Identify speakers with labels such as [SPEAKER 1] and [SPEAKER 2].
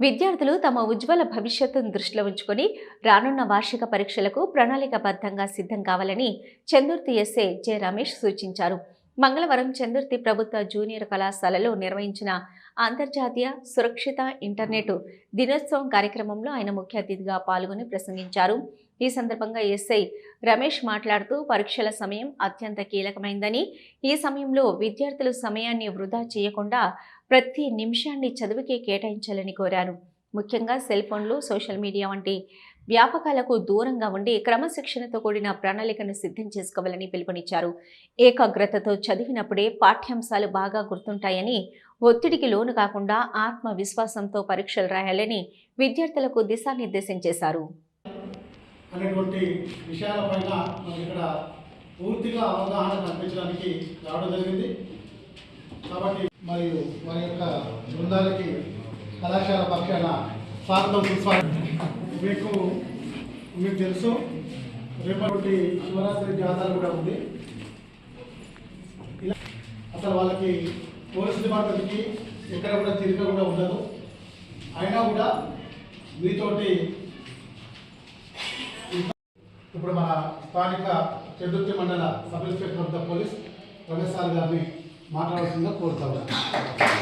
[SPEAKER 1] విద్యార్థులు తమ ఉజ్వల భవిష్యత్తును దృష్టిలో ఉంచుకొని రానున్న వార్షిక పరీక్షలకు ప్రణాళికబద్ధంగా సిద్ధం కావాలని చందుర్తి ఎస్ఏ జె రమేష్ సూచించారు. మంగళవారం చందుర్తి ప్రభుత్వ జూనియర్ కళాశాలలో నిర్వహించిన అంతర్జాతీయ సురక్షిత ఇంటర్నెట్ దినోత్సవం కార్యక్రమంలో ఆయన ముఖ్య అతిథిగా పాల్గొని ప్రసంగించారు. ఈ సందర్భంగా ఎస్ఐ రమేష్ మాట్లాడుతూ పరీక్షల సమయం అత్యంత కీలకమైందని ఈ సమయంలో విద్యార్థులు సమయాన్ని వృధా చేయకుండా ప్రతి నిమిషాన్ని చదువుకే కేటాయించాలని కోరారు. ముఖ్యంగా సెల్ ఫోన్లు సోషల్ మీడియా వంటి వ్యాపకాలకు దూరంగా ఉండి క్రమశిక్షణతో కూడిన ప్రణాళికను సిద్ధం చేసుకోవాలని పిలుపునిచ్చారు. ఏకాగ్రతతో చదివినప్పుడే పాఠ్యాంశాలు బాగా గుర్తుంటాయని ఒత్తిడికి లోను కాకుండా ఆత్మవిశ్వాసంతో పరీక్షలు రాయాలని విద్యార్థులకు దిశానిర్దేశం చేశారు.
[SPEAKER 2] అనేటువంటి విషయాలపైన ఇక్కడ పూర్తిగా అవగాహన కల్పించడానికి రావడం జరిగింది. కాబట్టి మరియు వారి యొక్క బృందాలకి కళాశాల పక్షాన స్వాగతం సుస్వాగతం. మీకు మీకు తెలుసు రేపటి శివరాత్రి జాతర కూడా ఉంది. ఇలా అసలు వాళ్ళకి పోలీస్ డిపార్ట్మెంట్కి ఎక్కడ కూడా తిరిగి కూడా ఉండదు. అయినా కూడా మీతోటి ఇప్పుడు మన స్థానిక చతుర్థి మండల sub inspector of the police Ramesh గారిని మాట్లాడాల్సిందిగా కోరుతా ఉన్నాను.